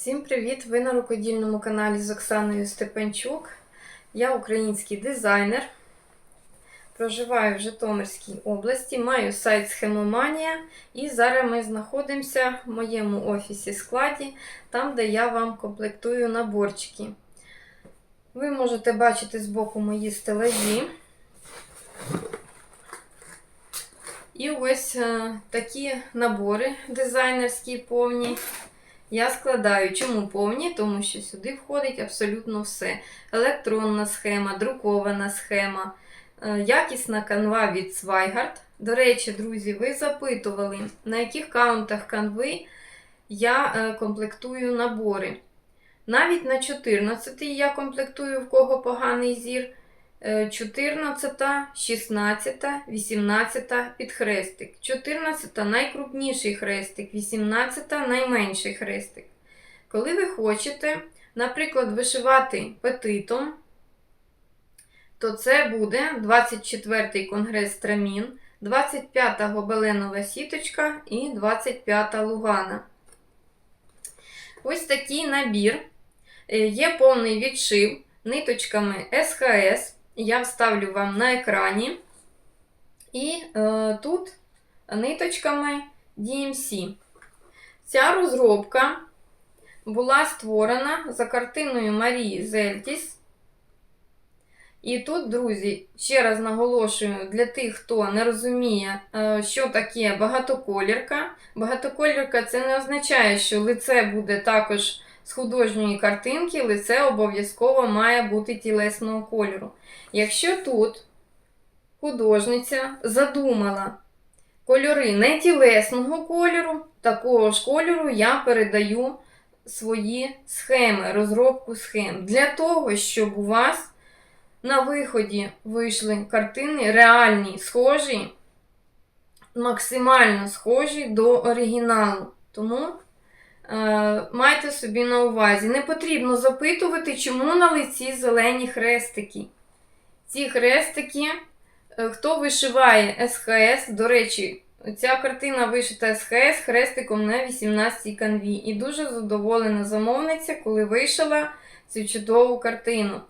Всім привіт! Ви на рукодільному каналі з Оксаною Степанчук. Я український дизайнер. Проживаю в Житомирській області, маю сайт Схемоманія. І зараз ми знаходимося в моєму офісі складі, там, де я вам комплектую наборчики. Ви можете бачити збоку мої стелажі. І ось е, такі набори дизайнерські повні. Я складаю. Чому повні? Тому що сюди входить абсолютно все. Електронна схема, друкована схема, е, якісна канва від Swigart. До речі, друзі, ви запитували, на яких каунтах канви я е, комплектую набори. Навіть на 14 я комплектую в кого поганий зір. Е, 14, 16, 18 підхрестик. 14 найкрупніший хрестик, 18 найменший хрестик. Коли ви хочете, наприклад, вишивати петитом, то це буде 24-й конгрес Трамін, 25-та гобеленова сіточка і 25-та лугана. Ось такий набір. Е, Є повний відшив ниточками СХС. Я вставлю вам на екрані. І е, тут ниточками DMC. Ця розробка була створена за картиною Марії Зельтіс. І тут, друзі, ще раз наголошую для тих, хто не розуміє, е, що таке багатоколірка. Багатоколірка це не означає, що лице буде також з художньої картинки, лице обов'язково має бути тілесного кольору. Якщо тут художниця задумала кольори не тілесного кольору, такого ж кольору я передаю свої схеми, розробку схем. Для того, щоб у вас на виході вийшли картини реальні, схожі, максимально схожі до оригіналу. Тому майте собі на увазі. Не потрібно запитувати, чому на лиці зелені хрестики. Ці хрестики, е, хто вишиває СХС, до речі, ця картина вишита СХС хрестиком на 18 канві. І дуже задоволена замовниця, коли вишила цю чудову картину.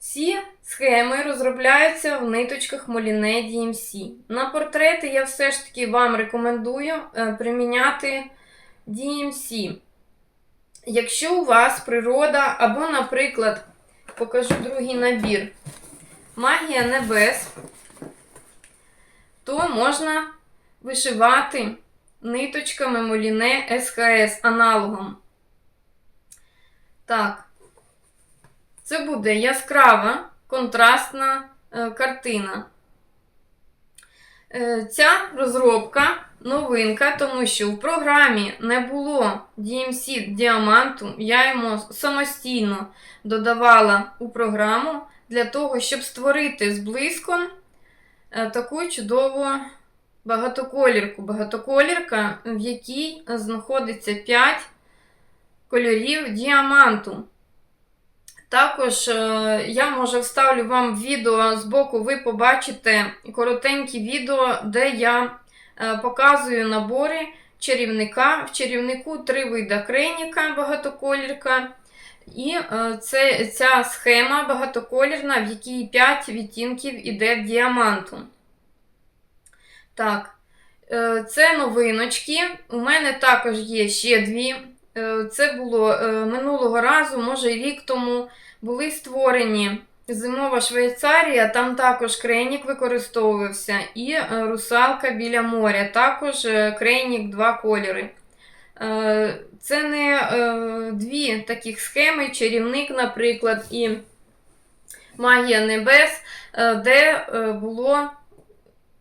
Всі схеми розробляються в ниточках Moliné DMC. На портрети я все ж таки вам рекомендую е, приміняти DMC. Якщо у вас природа, або, наприклад, покажу другий набір Магія небес, то можна вишивати ниточками Moliné SHS аналогом. Так. Це буде яскрава контрастна е, картина. Е, ця розробка новинка, тому що в програмі не було DMC діаманту, я йому самостійно додавала у програму для того, щоб створити з блиском е, таку чудову багатоколірку. Багатоколірка, в якій знаходиться 5 кольорів діаманту. Також е, я може вставлю вам відео збоку, ви побачите коротенькі відео, де я показую набори чарівника. В чарівнику три вида крейніка, багатоколірка. І е, це, ця схема багатоколірна, в якій 5 відтінків іде в діаманту. Так, це новиночки. У мене також є ще дві. Це було минулого разу, може рік тому, були створені зимова Швейцарія, там також крейнік використовувався, і русалка біля моря, також крейнік два кольори. Це не дві таких схеми, чарівник, наприклад, і Магія Небес, де було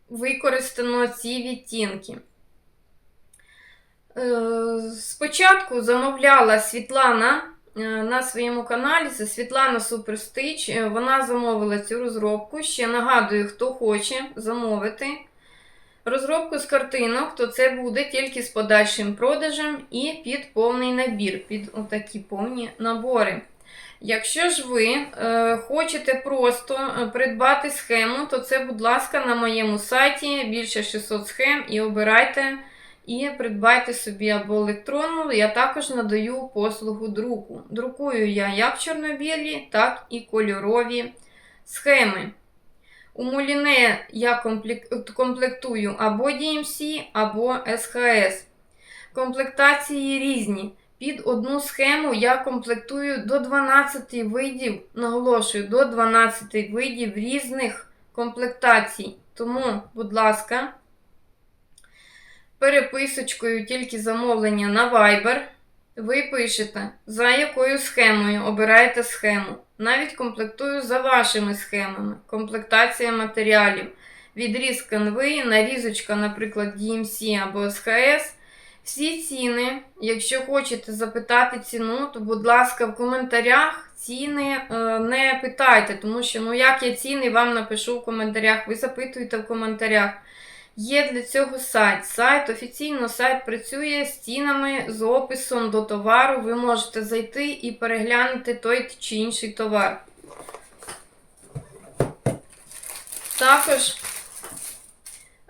використано ці відтінки. Спочатку замовляла Світлана на своєму каналі, це Світлана Суперстич. Вона замовила цю розробку. Ще нагадую, хто хоче замовити розробку з картинок, то це буде тільки з подальшим продажем і під повний набір, під отакі повні набори. Якщо ж ви е, хочете просто придбати схему, то це, будь ласка, на моєму сайті більше 600 схем і обирайте і придбайте собі або електронну. Я також надаю послугу друку. Друкую я як чорнобілі, так і кольорові схеми. У Муліне я комплектую або DMC, або SHS. Комплектації різні. Під одну схему я комплектую до 12 видів, наголошую, до 12 видів різних комплектацій. Тому, будь ласка, переписочкою тільки замовлення на Viber. Ви пишете, за якою схемою обираєте схему. Навіть комплектую за вашими схемами. Комплектація матеріалів. Відріз канви, нарізочка, наприклад, DMC або SHS. Всі ціни, якщо хочете запитати ціну, то, будь ласка, в коментарях ціни е, не питайте, тому що, ну, як я ціни вам напишу в коментарях, ви запитуєте в коментарях. Є для цього сайт. Сайт, офіційно сайт працює з цінами, з описом до товару. Ви можете зайти і переглянути той чи інший товар. Також,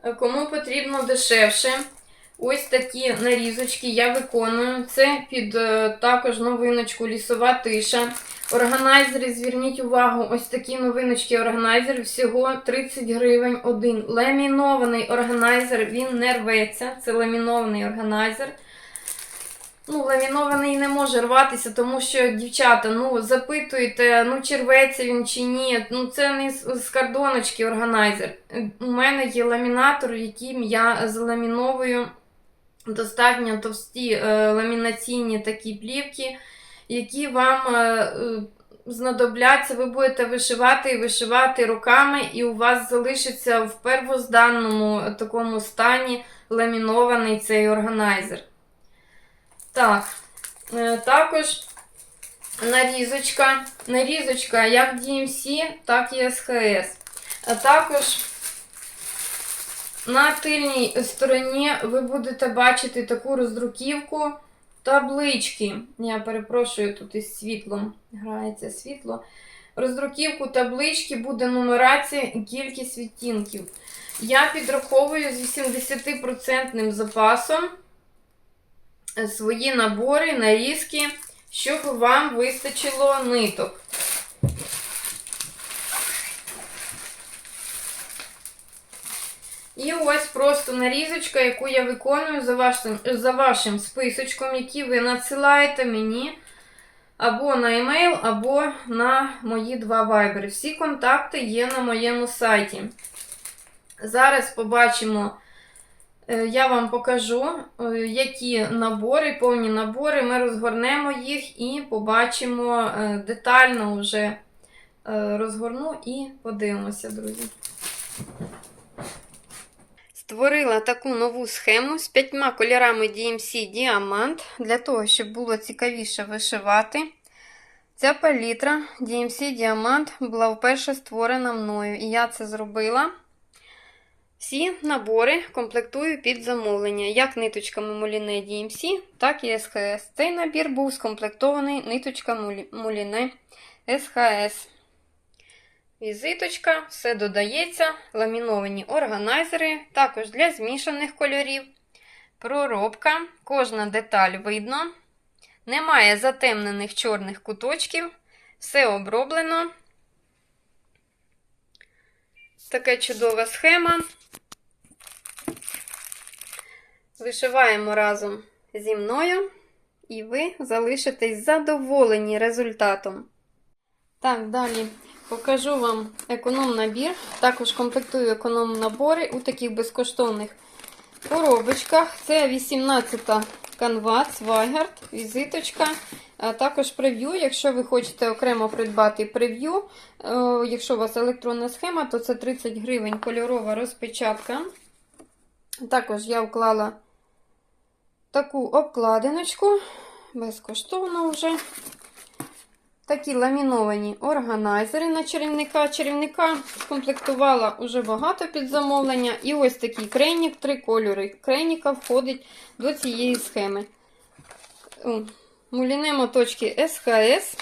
е, кому потрібно дешевше, ось такі нарізочки я виконую. Це під е, також новиночку лісова тиша. Органайзери, зверніть увагу, ось такі новиночки органайзер, всього 30 гривень один. Ламінований органайзер, він не рветься. Це ламінований органайзер. Ну, ламінований не може рватися, тому що, дівчата, ну, запитуєте, ну, чи рветься він чи ні. Ну, це не з кардоночки органайзер. У мене є ламінатор, яким я заламіновую достатньо товсті е, ламінаційні такі плівки, які вам е, е, знадобляться. Ви будете вишивати і вишивати руками, і у вас залишиться в первозданному такому стані ламінований цей органайзер. Так, е, також нарізочка. Нарізочка як DMC, так і SHS. А також на тильній стороні ви будете бачити таку роздруківку таблички. Я перепрошую, тут із світлом грається світло. Роздруківку таблички буде нумерація і кількість відтінків. Я підраховую з 80% запасом е, свої набори, нарізки, щоб вам вистачило ниток. І ось просто нарізочка, яку я виконую за вашим, за вашим списочком, який ви надсилаєте мені або на емейл, або на мої два вайбери. Всі контакти є на моєму сайті. Зараз побачимо, е, я вам покажу, е, які набори, повні набори. Ми розгорнемо їх і побачимо е, детально вже розгорну і подивимося, друзі. Створила таку нову схему з п'ятьма кольорами DMC Diamant, для того, щоб було цікавіше вишивати. Ця палітра DMC Diamant була вперше створена мною, і я це зробила. Всі набори комплектую під замовлення, як ниточками Муліне DMC, так і SHS. Цей набір був скомплектований ниточками Муліне SHS. Візиточка, все додається, ламіновані органайзери, також для змішаних кольорів. Проробка, кожна деталь видно. Немає затемнених чорних куточків. Все оброблено. Така чудова схема. Вишиваємо разом зі мною, і ви залишитесь задоволені результатом. Так, далі покажу вам економ-набір. Також комплектую економ-набори у таких безкоштовних коробочках. Це 18-та канва, Свайгард, візиточка. Також прев'ю. Якщо ви хочете окремо придбати прев'ю, е, якщо у вас електронна схема, то це 30 гривень кольорова розпечатка. Також я вклала таку обкладиночку, безкоштовно вже. Такі ламіновані органайзери на чарівника. Чарівника комплектувала уже багато під замовлення. І ось такий крейнік, три кольори. Крейніка входить до цієї схеми. Муліне моточки СХС.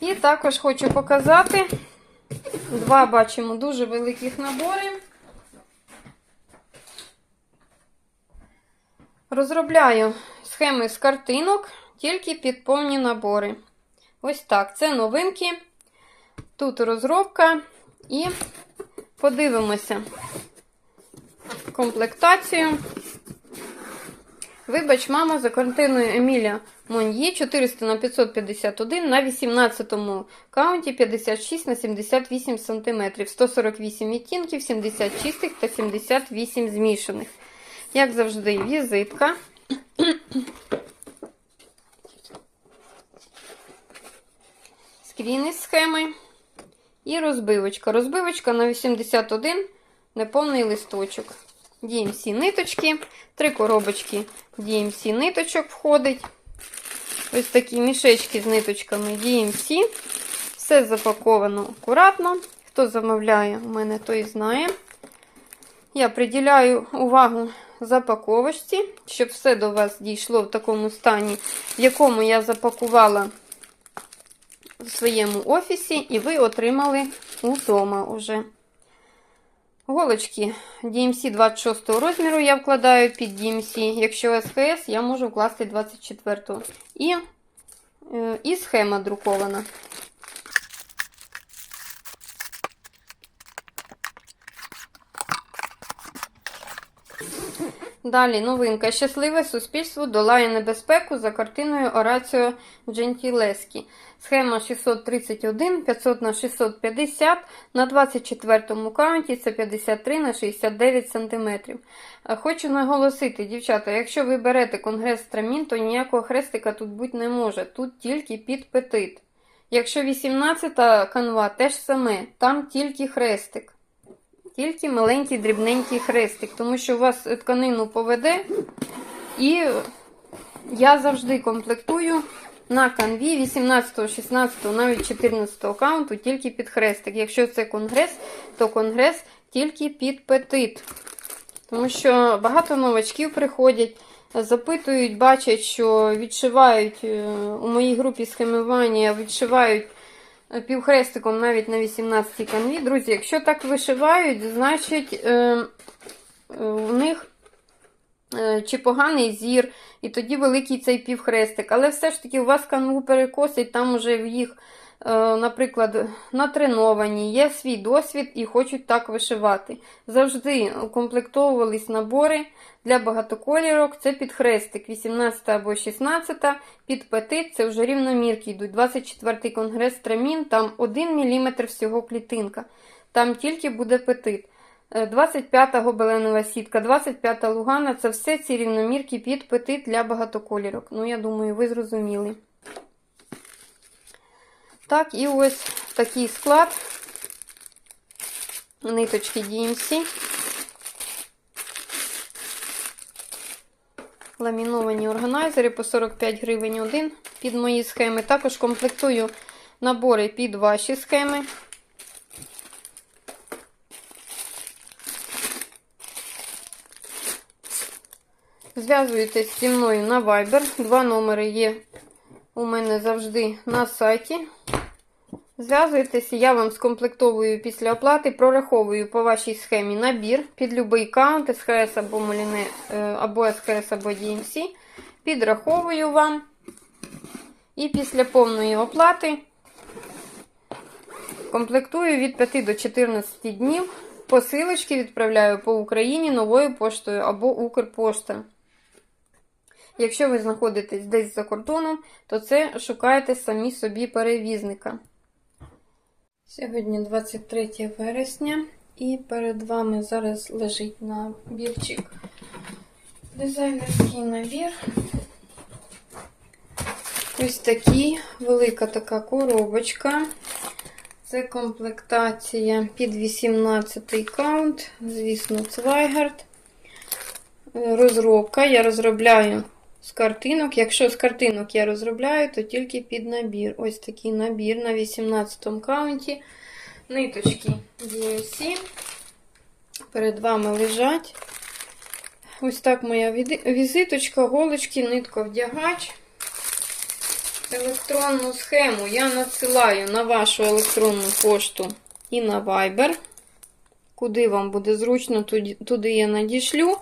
І Також хочу показати два бачимо дуже великих набори. Розробляю схеми з картинок тільки під повні набори. Ось так. Це новинки. Тут розробка і подивимося комплектацію. Вибач, мама, за картиною Еміля Мон'ї 400 на 551 на 18 каунті 56 на 78 см, 148 відтінків, 70 чистих та 78 змішаних. Як завжди, візитка. Скрін із схеми. І розбивочка. Розбивочка на 81 неповний листочок. DMC ниточки, три коробочки DMC ниточок входить. Ось такі мішечки з ниточками DMC. Все запаковано акуратно. Хто замовляє у мене, той знає. Я приділяю увагу запаковочці, щоб все до вас дійшло в такому стані, в якому я запакувала в своєму офісі, і ви отримали удома уже. Голочки DMC 26 розміру я вкладаю під DMC. Якщо СХС, я можу вкласти 24. І, е, і схема друкована. Далі новинка. Щасливе суспільство долає небезпеку за картиною Ораціо Джентілескі. Схема 631, 500 на 650 на 24 каунті це 53 на 69 см. Хочу наголосити, дівчата, якщо ви берете конгрес страмін, то ніякого хрестика тут бути не може. Тут тільки під петит. Якщо 18 канва, теж саме, там тільки хрестик. Тільки маленький дрібненький хрестик, тому що у вас тканину поведе, і я завжди комплектую на канві 18, 16, навіть 14 аккаунту тільки під хрестик. Якщо це конгрес, то конгрес тільки під петит. Тому що багато новачків приходять, запитують, бачать, що відшивають е, у моїй групі схемування, відшивають півхрестиком навіть на 18 канві. Друзі, якщо так вишивають, значить е, е, у них е, чи поганий зір, і тоді великий цей півхрестик. Але все ж таки у вас канву перекосить, там уже в їх, е, наприклад, натреновані, є свій досвід і хочуть так вишивати. Завжди укомплектовувались набори для багатоколірок. Це під хрестик 18 або 16, під петит це вже рівномірки йдуть. 24 конгрес трамін, там 1 мм всього клітинка. Там тільки буде петит. 25-та гобеленова сітка, 25-та лугана це все ці рівномірки під петит для багатоколірок. Ну, я думаю, ви зрозуміли. Так, і ось такий склад. Ниточки DMC. Ламіновані органайзери по 45 гривень один під мої схеми. Також комплектую набори під ваші схеми. Зв'язуєтесь зі мною на Viber. Два номери є у мене завжди на сайті. Зв'язуєтеся, я вам скомплектовую після оплати, прораховую по вашій схемі набір під будь-який каунт, СХС або Моліне, або СХС або DMC. Підраховую вам. І після повної оплати комплектую від 5 до 14 днів. Посилочки відправляю по Україні новою поштою або Укрпошта. Якщо ви знаходитесь десь за кордоном, то це шукайте самі собі перевізника. Сьогодні 23 вересня, і перед вами зараз лежить набірчик дизайнерський набір. Ось такий, велика така коробочка. Це комплектація під 18 каунт, звісно, Цвайгард. Розробка. Я розробляю з картинок. Якщо з картинок я розробляю, то тільки під набір. Ось такий набір на 18 каунті. Ниточки DMC. Перед вами лежать. Ось так моя візиточка, голочки, нитка вдягач. електронну схему я надсилаю на вашу електронну пошту і на Viber. Куди вам буде зручно, туди я надішлю.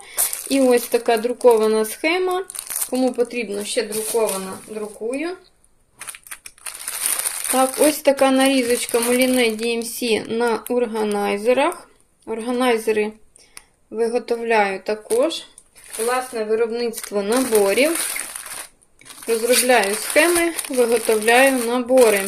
І ось така друкована схема. Кому потрібно ще друкована, друкую. Так, ось така нарізочка Moliné DMC на органайзерах. Органайзери виготовляю також. Власне виробництво наборів. Розробляю схеми, виготовляю набори.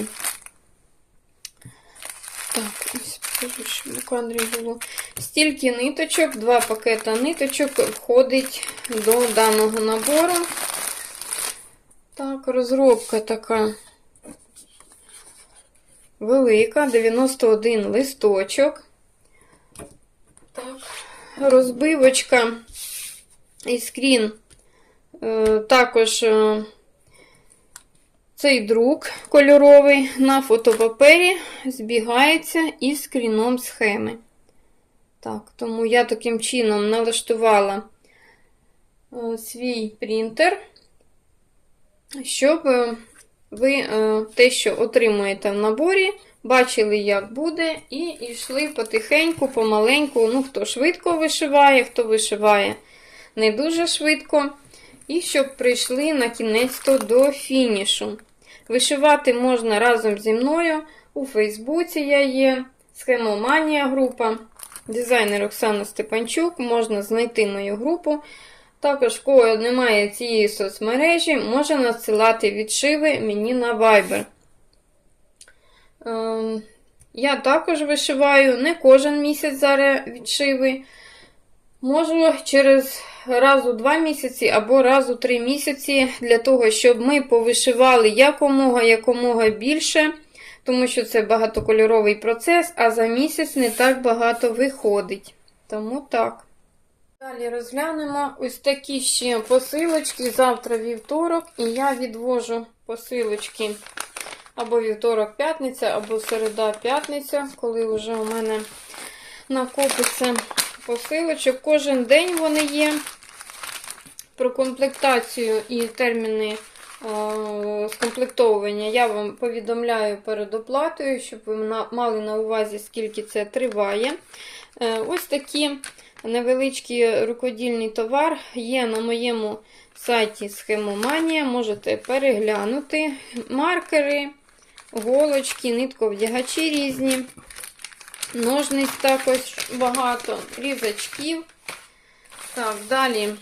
Так, ось покажу, щоб у кадрі було. Стільки ниточок, два пакета ниточок входить до даного набору. Так, розробка така велика, 91 листочок. Так, розбивочка і скрін. Е, Також е, цей друк кольоровий на фотопапері збігається із скріном схеми. Так, тому я таким чином налаштувала е, свій принтер, щоб е, ви е, те, що отримуєте в наборі, бачили, як буде, і йшли потихеньку, помаленьку. Ну, хто швидко вишиває, хто вишиває не дуже швидко. І щоб прийшли на кінець то до фінішу. Вишивати можна разом зі мною. У Фейсбуці я є, схемоманія група. Дизайнер Оксана Степанчук, можна знайти мою групу. Також, кого немає цієї соцмережі, може надсилати відшиви мені на Viber. Ем, Я також вишиваю не кожен місяць зараз відшиви. Можу через раз у два місяці або раз у три місяці, для того, щоб ми повишивали якомога якомога більше, тому що це багатокольоровий процес, а за місяць не так багато виходить. Тому так. Далі розглянемо ось такі ще посилочки. Завтра вівторок, і я відвожу посилочки або вівторок-п'ятниця, або середа-п'ятниця, коли вже у мене накопиться посилочок. Кожен день вони є. Про комплектацію і терміни е, скомплектовування я вам повідомляю перед оплатою, щоб ви мали на увазі, скільки це триває. Е, ось такі невеличкі рукодільний товар є на моєму сайті Схемоманія. Можете переглянути маркери, голочки, нитковдягачі різні. Ножниць також багато, різачків. Так, далі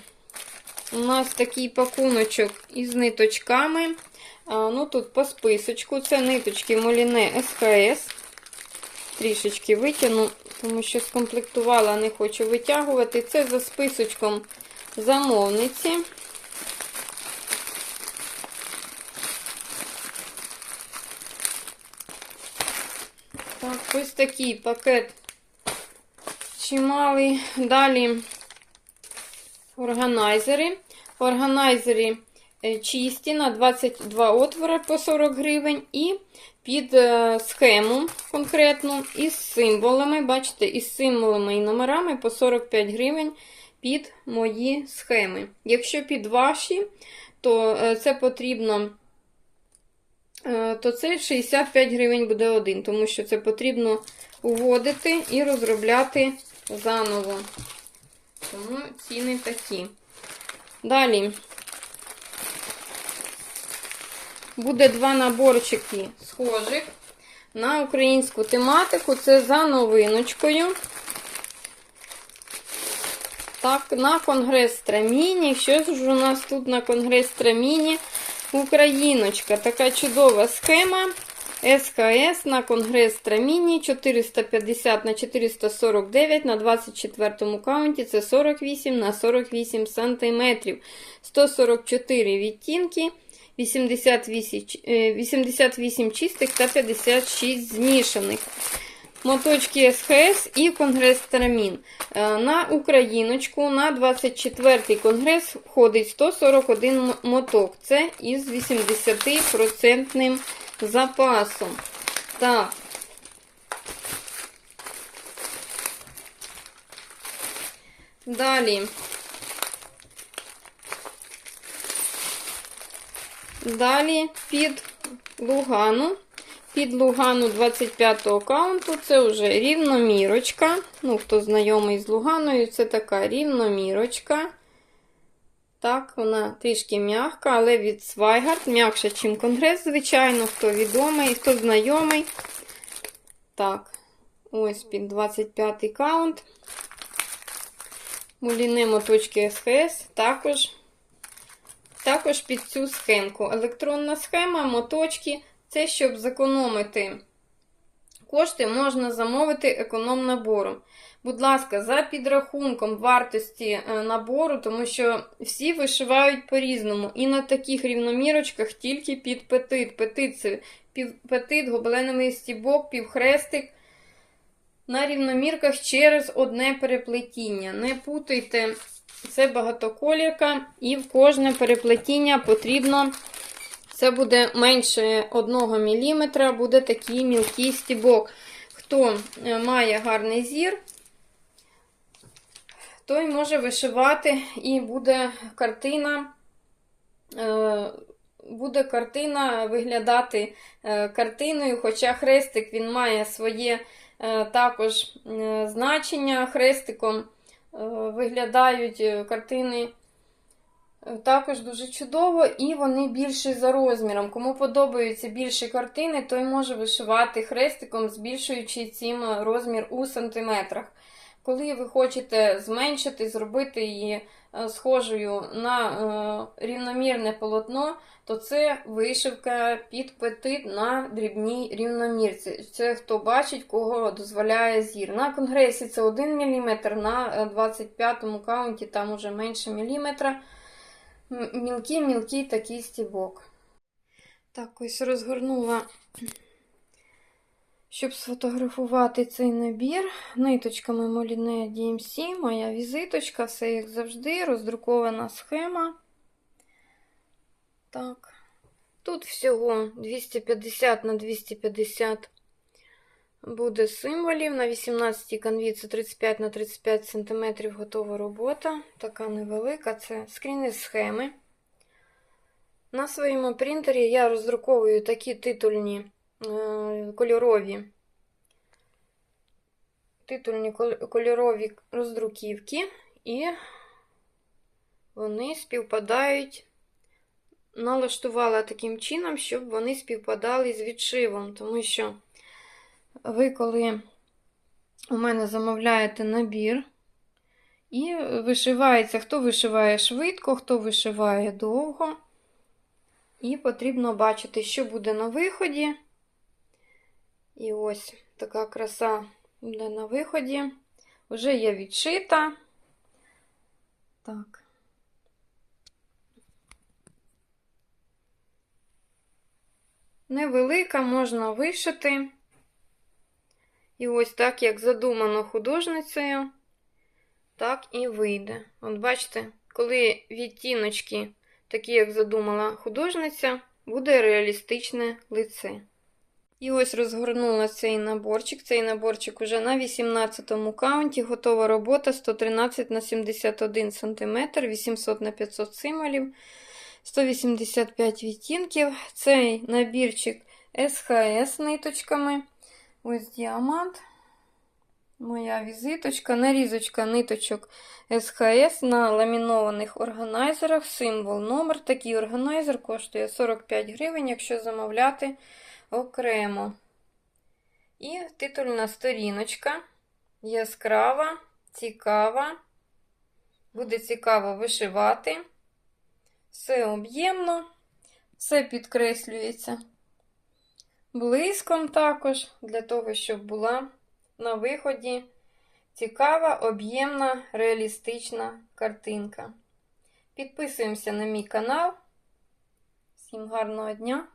у нас такий пакуночок із ниточками. А, ну Тут по списочку це ниточки Моліне СКС. Трішечки витягну, тому що скомплектувала, не хочу витягувати. Це за списочком замовниці. Так, ось такий пакет чималий. Далі органайзери. Органайзери е, чисті на 22 отвори по 40 гривень. І під е, схему конкретну із символами. Бачите, із символами і номерами по 45 гривень під мої схеми. Якщо під ваші, то е, це потрібно. То це 65 гривень буде один, тому що це потрібно уводити і розробляти заново. Тому ціни такі. Далі буде два наборчики схожих на українську тематику. Це за новиночкою. Так, на конгрес Траміні. Що ж у нас тут на конгрес Траміні? Україночка. Така чудова схема. СКС на конгрес Траміні 450 на 449 на 24 каунті. Це 48 на 48 см. 144 відтінки, 88, 88 чистих та 56 змішаних. Моточки СХС і конгрес Трамін. На Україночку на 24-й конгрес входить 141 моток. Це із 80% запасом. Так. Далі. Далі під Лугану. Під Лугану 25-го каунту це вже рівномірочка. Ну, хто знайомий з Луганою, це така рівномірочка. Так, вона трішки м'яка, але від Свайгард м'якша, ніж конгрес, звичайно, хто відомий, хто знайомий. Так, ось під 25-й каунт. Муліни моточки СХС також. Також під цю схемку. Електронна схема, моточки. Це щоб зекономити кошти, можна замовити економ набором. Будь ласка, за підрахунком вартості е, набору, тому що всі вишивають по-різному. І на таких рівномірочках тільки під петит. Петит це петит, гобеленовий стібок, півхрестик. На рівномірках через одне переплетіння. Не путайте, це багатоколірка, і в кожне переплетіння потрібно. Це буде менше 1 мм, буде такий мілкий стібок. Хто е, має гарний зір, той може вишивати і буде картина. е, Буде картина виглядати е, картиною, хоча хрестик він має своє також значення. Хрестиком виглядають картини також дуже чудово, і вони більші за розміром. Кому подобаються більші картини, той може вишивати хрестиком, збільшуючи цим розмір у сантиметрах. Коли ви хочете зменшити, зробити її е, схожою на е, рівномірне полотно, то це вишивка під петит на дрібній рівномірці. Це хто бачить, кого дозволяє зір. На конгресі це 1 мм, на 25-му каунті там уже менше міліметра. Мілкий-мілкий такий стібок. Так, ось розгорнула, щоб сфотографувати цей набір. Ниточками Moline DMC, моя візиточка, все як завжди, роздрукована схема. Так. Тут всього 250 на 250 буде символів. На 18 канві це 35 на 35 см готова робота. Така невелика. Це скріни схеми. На своєму принтері я роздруковую такі титульні е, кольорові. Титульні кольорові роздруківки, і вони співпадають налаштувала таким чином, щоб вони співпадали з відшивом. Тому що ви, коли у мене замовляєте набір, і вишивається, хто вишиває швидко, хто вишиває довго. І потрібно бачити, що буде на виході. І ось така краса буде на виході. Вже є відшита. Так. Невелика, можна вишити. І ось так, як задумано художницею, так і вийде. От бачите, коли відтіночки, такі, як задумала художниця, буде реалістичне лице. І ось розгорнула цей наборчик. Цей наборчик уже на 18-му каунті. Готова робота 113 на 71 см, 800 на 500 символів. 185 відтінків. Цей набірчик СХС ниточками. Ось діамант. Моя візиточка, нарізочка ниточок СХС на ламінованих органайзерах. Символ номер. Такий органайзер коштує 45 гривень, якщо замовляти окремо. І титульна сторіночка. Яскрава, цікава. Буде цікаво вишивати. Все об'ємно, все підкреслюється блиском також, для того, щоб була на виході цікава, об'ємна, реалістична картинка. Підписуємося на мій канал. Всім гарного дня!